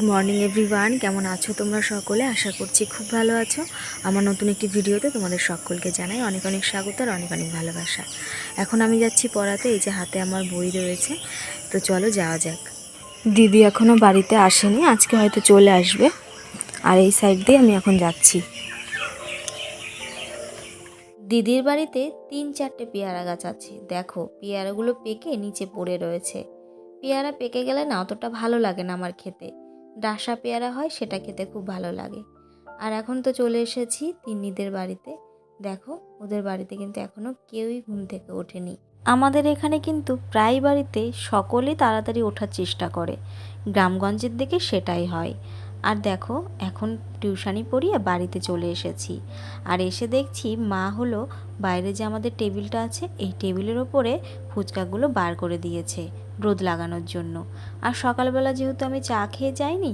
Good morning everyone কেমন আছো তোমরা সকলে? আশা করছি খুব ভালো আছো। আমার নতুন একটি ভিডিওতে তোমাদের সকলকে জানাই অনেক অনেক স্বাগত আর অনেক অনেক ভালোবাসা। এখন আমি যাচ্ছি পড়াতে, এই যে হাতে আমার বই রয়েছে। তো চলো যাওয়া যাক। দিদি এখনও বাড়িতে আসেনি, আজকে হয়তো চলে আসবে। আর এই সাইড দিয়ে আমি এখন যাচ্ছি। দিদির বাড়িতে তিন চারটে পেয়ারা গাছ আছে। দেখো, পেয়ারাগুলো পেকে নিচে পড়ে রয়েছে। পেয়ারা পেকে গেলে না অতটা ভালো লাগে না আমার খেতে। ডাসা পেয়ারা হয়, সেটা খেতে খুব ভালো লাগে। আর এখন তো চলে এসেছি তিন্নিদের বাড়িতে। দেখো, ওদের বাড়িতে কিন্তু এখনও কেউই ঘুম থেকে ওঠেনি। আমাদের এখানে কিন্তু প্রায় বাড়িতে সকলেই তাড়াতাড়ি ওঠার চেষ্টা করে। গ্রামগঞ্জের দিকে সেটাই হয়। আর দেখো, এখন টিউশানি পড়িয়ে বাড়িতে চলে এসেছি। আর এসে দেখছি মা হলো বাইরে যে আমাদের টেবিলটা আছে, এই টেবিলের ওপরে ফুচকাগুলো বার করে দিয়েছে রোদ লাগানোর জন্য। আর সকালবেলা যেহেতু আমি চা খেয়ে যাইনি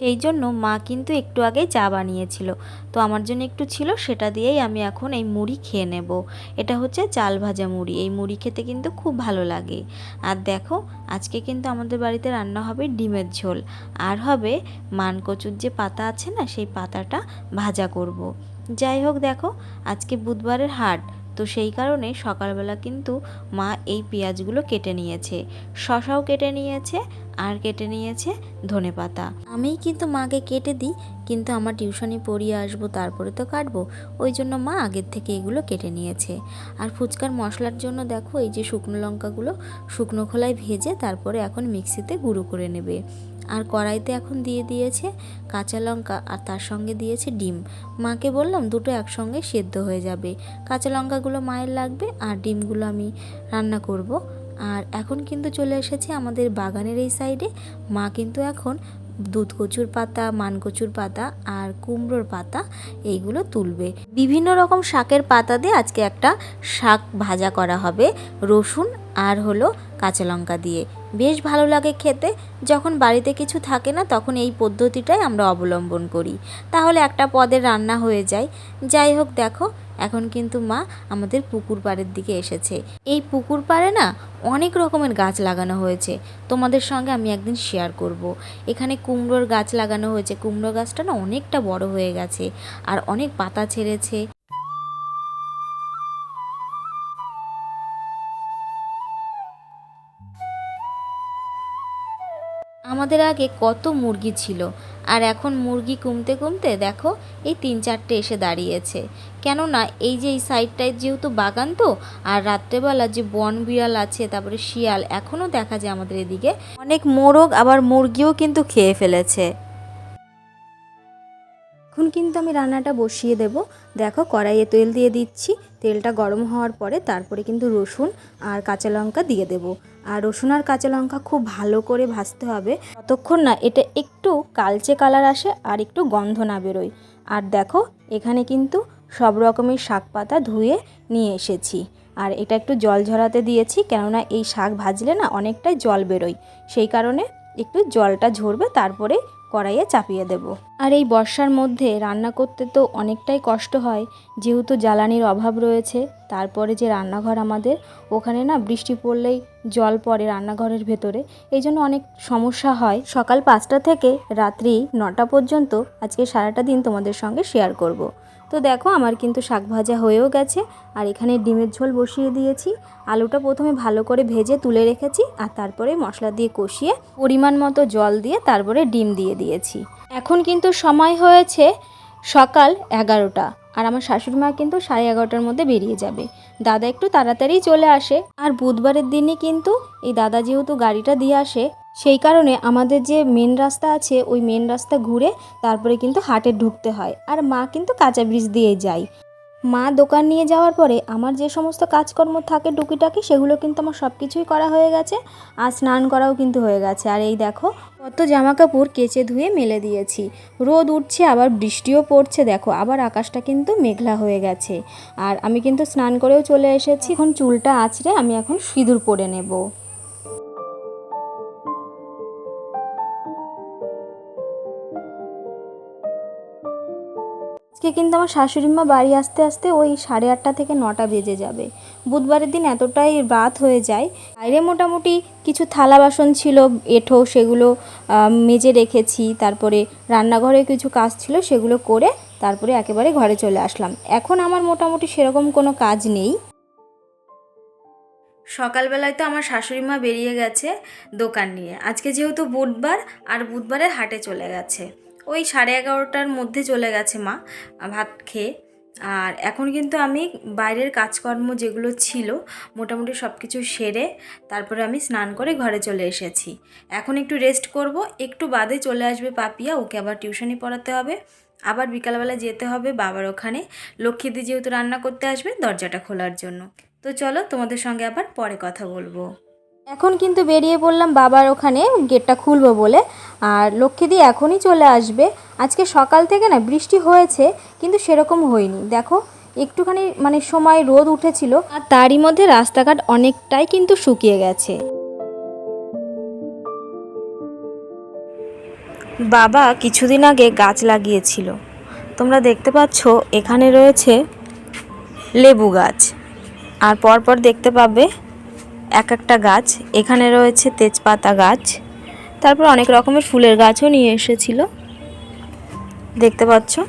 সেই জন্য মা কিন্তু একটু আগেই চা বানিয়েছিল। তো আমার জন্য একটু ছিল, সেটা দিয়েই আমি এখন এই মুড়ি খেয়ে নেব। এটা হচ্ছে চাল ভাজা মুড়ি। এই মুড়ি খেতে কিন্তু খুব ভালো লাগে। আর দেখো, আজকে কিন্তু আমাদের বাড়িতে রান্না হবে ডিমের ঝোল। আর হবে মানকচুর যে পাতা আছে না, সেই পাতাটা ভাজা করব। যাই হোক দেখো, আজকে বুধবারের হাট। তো সেই কারণে সকালবেলা কিন্তু মা এই পেঁয়াজগুলো কেটে নিয়েছে। শশাও কেটে নিয়েছে আর কেটে নিয়েছে ধনে পাতা। আমি কিন্তু মাকে কেটে দিই, কিন্তু আমার টিউশনি পড়িয়ে আসব, তারপরে তো কাটবো। ওই জন্য মা আগের থেকে এগুলো কেটে নিয়েছে। আর ফুচকার মশলার জন্য দেখো, এই যে শুকনো লঙ্কাগুলো, শুকনো খোলায় ভেজে তারপরে এখন মিক্সিতে গুঁড়ো করে নেবে। আর কড়াইতে এখন দিয়ে দিয়েছে কাঁচা লঙ্কা আর তার সঙ্গে দিয়েছে ডিম। মাকে বললাম, দুটো একসঙ্গে সেদ্ধ হয়ে যাবে। কাঁচা লঙ্কাগুলো মায়ের লাগবে আর ডিমগুলো আমি রান্না করব। আর এখন কিন্তু চলে এসেছে আমাদের বাগানের এই সাইডে। মা কিন্তু এখন দুধ কচুর পাতা মানকচুর পাতা আর কুমড়োর পাতা এইগুলো তুলবে। বিভিন্ন রকম শাকের পাতা দিয়ে আজকে একটা শাক ভাজা করা হবে, রসুন আর হলো কাঁচা লঙ্কা দিয়ে। বেশ ভালো লাগে খেতে, যখন বাড়িতে কিছু থাকে না তখন এই পদ্ধতিটাই আমরা অবলম্বন করি। তাহলে একটা পদের রান্না হয়ে যায়। যাই হোক দেখো এখন কিন্তু মা আমাদের পুকুর পাড়ের দিকে এসেছে। এই পুকুর পাড়ে না অনেক রকমের গাছ লাগানো হয়েছে। তোমাদের সঙ্গে আমি একদিন শেয়ার করব। এখানে কুমড়োর গাছ লাগানো হয়েছে। কুমড়ো গাছটা না অনেকটা বড় হয়ে গেছে আর অনেক পাতা ছেড়েছে। আমাদের আগে কত মুরগি ছিল? আর এখন মুরগি কমতে কমতে দেখো, এই তিন চারটে এসে দাঁড়িয়েছে। কেননা এই যে এই সাইডটায় যেহেতু বাগান তো, আর রাত্রেবেলা যে বন বিড়াল আছে, তারপরে শিয়াল, এখনও দেখা যায় আমাদের এদিকে। অনেক মোরগ, আবার মুরগিও কিন্তু খেয়ে ফেলেছে। এখন কিন্তু আমি রান্নাটা বসিয়ে দেব। দেখো কড়াইয়ে তেল দিয়ে দিচ্ছি। তেলটা গরম হওয়ার পরে তারপরে কিন্তু রসুন আর কাঁচা লঙ্কা দিয়ে দেব। আর রসুন আর কাঁচা লঙ্কা খুব ভালো করে ভাজতে হবে। ততক্ষণ না এটা একটু কালচে কালার আসে আর একটু গন্ধ না বেরোয়। আর দেখো এখানে কিন্তু সব রকমের শাক পাতা ধুয়ে নিয়ে এসেছি। আর এটা একটু জল ঝরাতে দিয়েছি কেননা এই শাক ভাজলে না অনেকটাই জল বেরোয়। সেই কারণে একটু জলটা ঝরবে তারপরে কড়াইয়ে চাপিয়ে দেব। আর এই বর্ষার মধ্যে রান্না করতে তো অনেকটাই কষ্ট হয়, যেহেতু জ্বালানির অভাব রয়েছে। তারপরে যে রান্নাঘর আমাদের, ওখানে না বৃষ্টি পড়লেই জল পড়ে রান্নাঘরের ভেতরে। এই জন্য অনেক সমস্যা হয়। সকাল পাঁচটা থেকে রাত্রি নটা পর্যন্ত আজকে সারাটা দিন তোমাদের সঙ্গে শেয়ার করব। তো দেখো আমার কিন্তু শাক ভাজা হয়েও গেছে, আর এখানে ডিমের ঝোল বসিয়ে দিয়েছি। আলুটা প্রথমে ভালো করে ভেজে তুলে রেখেছি, আর তারপরে মশলা দিয়ে কষিয়ে পরিমাণ মতো জল দিয়ে তারপরে ডিম দিয়ে দিয়েছি। এখন কিন্তু সময় হয়েছে সকাল এগারোটা। আর আমার শাশুড়ি মা কিন্তু সাড়ে এগারোটার মধ্যে বেরিয়ে যাবে। দাদা একটু তাড়াতাড়ি চলে আসে। আর বুধবারের দিনই কিন্তু এই দাদা যেহেতু গাড়িটা দিয়ে আসে, সেই কারণে আমাদের যে মেন রাস্তা আছে, ওই মেন রাস্তা ঘুরে তারপরে কিন্তু হাটে ঢুকতে হয়। আর মা কিন্তু কাঁচা ব্রিজ দিয়ে যায়। মা দোকান নিয়ে যাওয়ার পরে আমার যে সমস্ত কাজকর্ম থাকে টুকিটাকি, সেগুলো কিন্তু আমার সব কিছুই করা হয়ে গেছে। আর স্নান করাও কিন্তু হয়ে গেছে। আর এই দেখো, কত জামা কাপড় কেচে ধুয়ে মেলে দিয়েছি। রোদ উঠছে, আবার বৃষ্টিও পড়ছে, দেখো, আবার আকাশটা কিন্তু মেঘলা হয়ে গেছে। আর আমি কিন্তু স্নান করেও চলে এসেছি। এখন চুলটা আঁচড়ে আমি এখন সিঁদুর পরে নেব। আজকে কিন্তু আমার শাশুড়ি মা বাড়ি আসতে আসতে ওই সাড়ে আটটা থেকে নটা বেজে যাবে। বুধবারের দিন এতটাই রাত হয়ে যায়। বাইরে মোটামুটি কিছু থালা বাসন ছিল, এঁঠো সেগুলো মেজে রেখেছি, তারপরে রান্নাঘরে কিছু কাজ ছিল সেগুলো করে তারপরে একেবারে ঘরে চলে আসলাম। এখন আমার মোটামুটি সেরকম কোনো কাজ নেই। সকালবেলায় তো আমার শাশুড়ি মা বেরিয়ে গেছে দোকান নিয়ে। আজকে যেহেতু বুধবার, আর বুধবারে হাটে চলে গেছে। ওই সাড়ে এগারোটার মধ্যে চলে গেছে মা, ভাত খেয়ে। আর এখন কিন্তু আমি বাইরের কাজকর্ম যেগুলো ছিল, মোটামুটি সব কিছু সেরে তারপরে আমি স্নান করে ঘরে চলে এসেছি। এখন একটু রেস্ট করব, একটু বাদে চলে আসবে পাপিয়া, ওকে আবার টিউশনি পড়াতে হবে। আবার বিকালবেলা যেতে হবে বাবার ওখানে। লক্ষ্মীদি যেহেতু রান্না করতে আসবে, দরজাটা খোলার জন্য। তো চলো তোমাদের সঙ্গে আবার পরে কথা বলব। এখন কিন্তু বেরিয়ে পড়লাম বাবার ওখানে, গেটটা খুলবো বলে। আর লক্ষ্মীদি এখনই চলে আসবে। আজকে সকাল থেকে না বৃষ্টি হয়েছে, কিন্তু সেরকম হয়নি। দেখো, একটুখানি মানে সময় রোদ উঠেছিল, আর তারই মধ্যে রাস্তাঘাট অনেকটাই কিন্তু শুকিয়ে গেছে। বাবা কিছুদিন আগে গাছ লাগিয়েছিল। তোমরা দেখতে পাচ্ছ, এখানে রয়েছে লেবু গাছ। আর পরপর দেখতে পাবে এক একটা গাছ। এখানে রয়েছে তেজপাতা গাছ। তারপর অনেক রকমের ফুলের গাছও নিয়ে এসেছিল। দেখতে পাচ্ছ?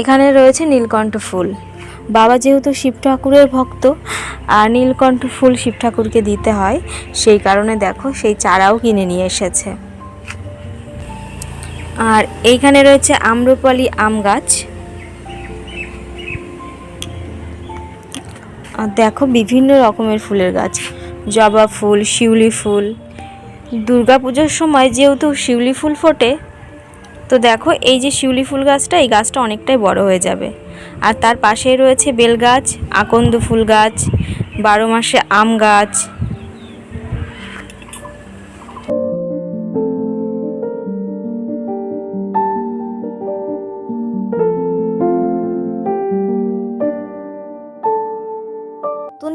এখানে রয়েছে নীলকণ্ঠ ফুল। বাবা যেহেতু শিব ঠাকুরের ভক্ত, আর নীলকণ্ঠ ফুল শিব ঠাকুরকে দিতে হয়, সেই কারণে দেখো সেই চারাও কিনে নিয়ে এসেছে। আর এইখানে রয়েছে আম্রপালি আম গাছ। আর দেখো বিভিন্ন রকমের ফুলের গাছ। জবা ফুল, শিউলি ফুল পুজোর সময় যেহেতু শিউলি ফুল ফোটে, তো দেখো এই যে শিউলি ফুল গাছটা, এই গাছটা অনেকটাই বড় হয়ে যাবে। আর তার পাশেই রয়েছে বেল গাছ আকন্দ ফুল গাছ, বারো মাসে আম গাছ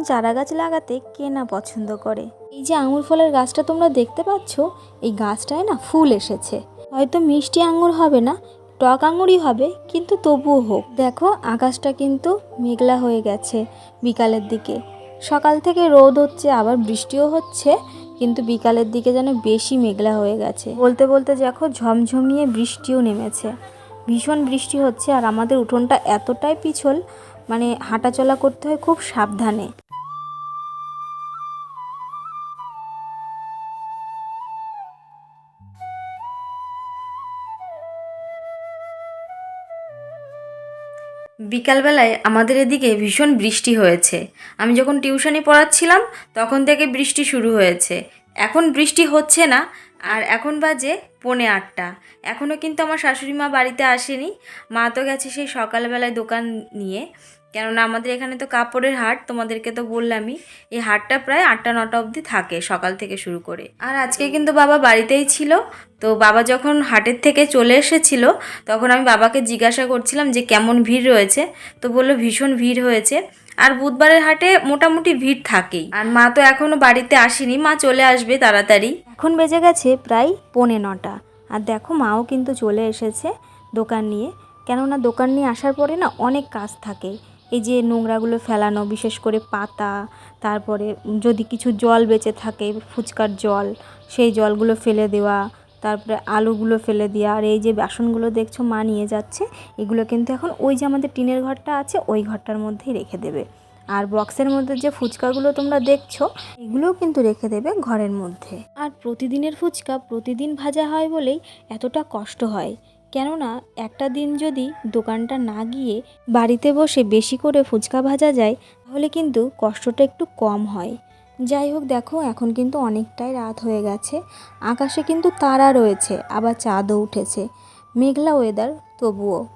চারা গাছ লাগাতে কে না পছন্দ করে? এই যে আঙুর ফলের গাছটা তোমরা দেখতে পাচ্ছ, এই গাছটায় না ফুল এসেছে। হয়তো মিষ্টি আঙুর হবে না, টক আঙুরই হবে, কিন্তু তবুও হোক। দেখো, আকাশটা কিন্তু মেঘলা হয়ে গেছে বিকালের দিকে। সকাল থেকে রোদ হচ্ছে, আবার বৃষ্টিও হচ্ছে, কিন্তু বিকালের দিকে যেন বেশি মেঘলা হয়ে গেছে। বলতে বলতে দেখো, ঝমঝমিয়ে বৃষ্টিও নেমেছে। ভীষণ বৃষ্টি হচ্ছে, আর আমাদের উঠোনটা এতটাই পিছল মানে হাঁটাচলা করতে হয় খুব সাবধানে। বিকালবেলায় আমাদের এদিকে ভীষণ বৃষ্টি হয়েছে। আমি যখন টিউশনি পড়াচ্ছিলাম, তখন থেকে বৃষ্টি শুরু হয়েছে। এখন বৃষ্টি হচ্ছে না, আর এখন বাজে পৌনে আটটা। এখনও কিন্তু আমার শাশুড়ি মা বাড়িতে আসেনি। মা তো গেছে সেই সকালবেলায় দোকান নিয়ে। কেননা আমাদের এখানে তো কাপড়ের হাট, তোমাদেরকে তো বললামই, এই হাটটা প্রায় আটটা, নটা অবধি থাকে সকাল থেকে শুরু করে। আর আজকে কিন্তু বাবা বাড়িতেই ছিল, তো বাবা যখন হাটের থেকে চলে এসেছিল, তখন আমি বাবাকে জিজ্ঞাসা করছিলাম যে কেমন ভিড় রয়েছে, তো বলল ভীষণ ভিড় হয়েছে। আর বুধবারের হাটে মোটামুটি ভিড় থাকেই। আর মা তো এখনও বাড়িতে আসেনি, মা চলে আসবে তাড়াতাড়ি। এখন বেজে গেছে প্রায় পৌনে নটা। আর দেখো মাও কিন্তু চলে এসেছে দোকান নিয়ে। কেননা দোকান নিয়ে আসার পরে না অনেক কাজ থাকে। এই যে নোংরাগুলো ফেলানো, বিশেষ করে পাতা, তারপরে যদি কিছু জল বেঁচে থাকে, ফুচকার জল, সেই জলগুলো ফেলে দেওয়া, তারপরে আলুগুলো ফেলে দেওয়া, আর এই যে বাসনগুলো দেখছ মা নিয়ে যাচ্ছে, এগুলো কিন্তু এখন ওই যে আমাদের টিনের ঘরটা আছে, ওই ঘরটার মধ্যেই রেখে দেবে। আর বক্সের মধ্যে যে ফুচকাগুলো তোমরা দেখছ, এগুলোও কিন্তু রেখে দেবে ঘরের মধ্যে। আর প্রতিদিনের ফুচকা প্রতিদিন ভাজা হয় বলেই এতটা কষ্ট হয়। কেননা একটা দিন যদি দোকানটা না গিয়ে বাড়িতে বসে বেশি করে ফুচকা ভাজা যায়, তাহলে কিন্তু কষ্টটা একটু কম হয়। যাই হোক, দেখো, এখন কিন্তু অনেকটাই রাত হয়ে গেছে। আকাশে কিন্তু তারা রয়েছে, আবার চাঁদও উঠেছে। মেঘলা ওয়েদার তবুও।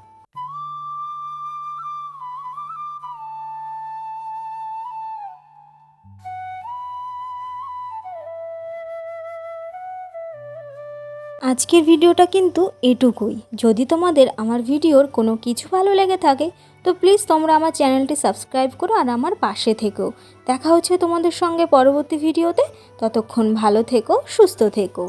আজকের ভিডিওটা কিন্তু এটুকুই। যদি তোমাদের আমার ভিডিওর কোনো কিছু ভালো লেগে থাকে, তো প্লিজ তোমরা আমার চ্যানেলটি সাবস্ক্রাইব করো আর আমার পাশে থেকো। দেখা হচ্ছে তোমাদের সঙ্গে পরবর্তী ভিডিওতে। ততক্ষণ ভালো থেকো, সুস্থ থেকো।